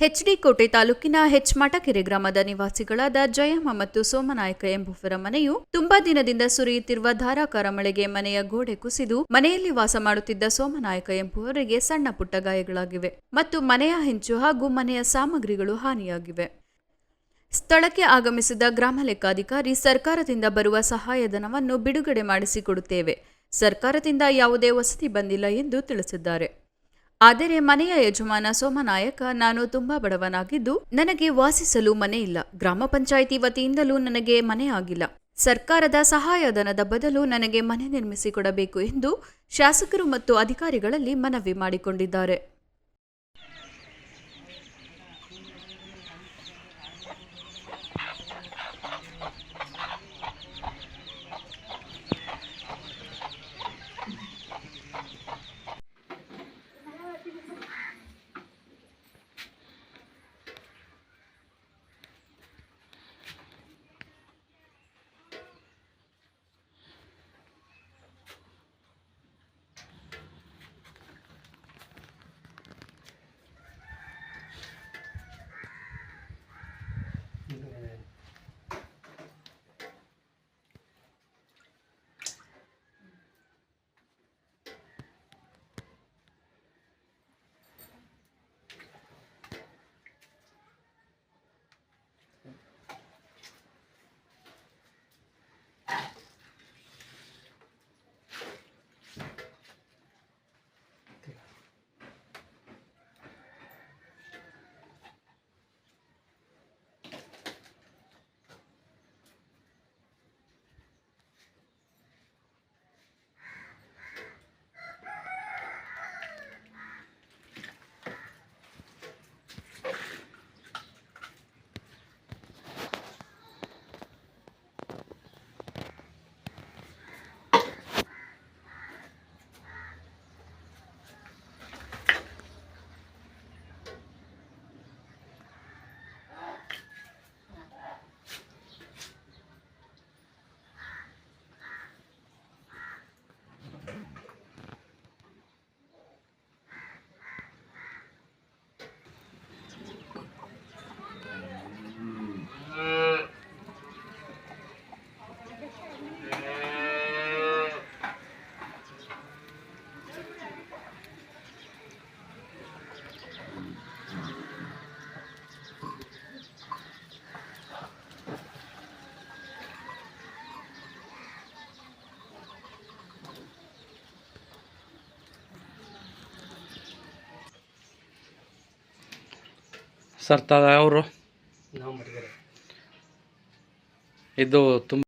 HD ಕೋಟೆ ತಾಲೂಕಿನ ಹೆಚ್ಮಟಕೆರೆ ಗ್ರಾಮದ ನಿವಾಸಿಗಳಾದ ಜಯಮ್ಮ ಮತ್ತು ಸೋಮನಾಯಕ ಎಂಬುವರ ಮನೆಯು ತುಂಬಾ ದಿನದಿಂದ ಸುರಿಯುತ್ತಿರುವ ಧಾರಾಕಾರ ಮಳೆಗೆ ಮನೆಯ ಗೋಡೆ ಕುಸಿದು ಮನೆಯಲ್ಲಿ ವಾಸ ಮಾಡುತ್ತಿದ್ದ ಸೋಮನಾಯಕ ಎಂಬುವರಿಗೆ ಸಣ್ಣ ಪುಟ್ಟ ಗಾಯಗಳಾಗಿವೆ ಮತ್ತು ಮನೆಯ ಹೆಂಚು ಹಾಗೂ ಮನೆಯ ಸಾಮಗ್ರಿಗಳು ಹಾನಿಯಾಗಿವೆ. ಸ್ಥಳಕ್ಕೆ ಆಗಮಿಸಿದ ಗ್ರಾಮ ಲೆಕ್ಕಾಧಿಕಾರಿ ಸರ್ಕಾರದಿಂದ ಬರುವ ಸಹಾಯಧನವನ್ನು ಬಿಡುಗಡೆ ಮಾಡಿಸಿಕೊಡುತ್ತೇವೆ. ಸರ್ಕಾರದಿಂದ ಯಾವುದೇ ವಸತಿ ಬಂದಿಲ್ಲ ಎಂದು ತಿಳಿಸಿದ್ದಾರೆ. ಆದರೆ ಮನೆಯ ಯಜಮಾನ ಸೋಮನಾಯಕ ನಾನು ತುಂಬಾ ಬಡವನಾಗಿದ್ದು ನನಗೆ ವಾಸಿಸಲು ಮನೆ ಇಲ್ಲ. ಗ್ರಾಮ ಪಂಚಾಯಿತಿ ವತಿಯಿಂದಲೂ ನನಗೆ ಮನೆ ಆಗಿಲ್ಲ. ಸರ್ಕಾರದ ಸಹಾಯಧನದ ಬದಲು ನನಗೆ ಮನೆ ನಿರ್ಮಿಸಿಕೊಡಬೇಕು ಎಂದು ಶಾಸಕರು ಮತ್ತು ಅಧಿಕಾರಿಗಳಲ್ಲಿ ಮನವಿ ಮಾಡಿಕೊಂಡಿದ್ದಾರೆ. Yeah. ಸರ್ ತಾವು ಅವರು ಇದು ತುಂಬ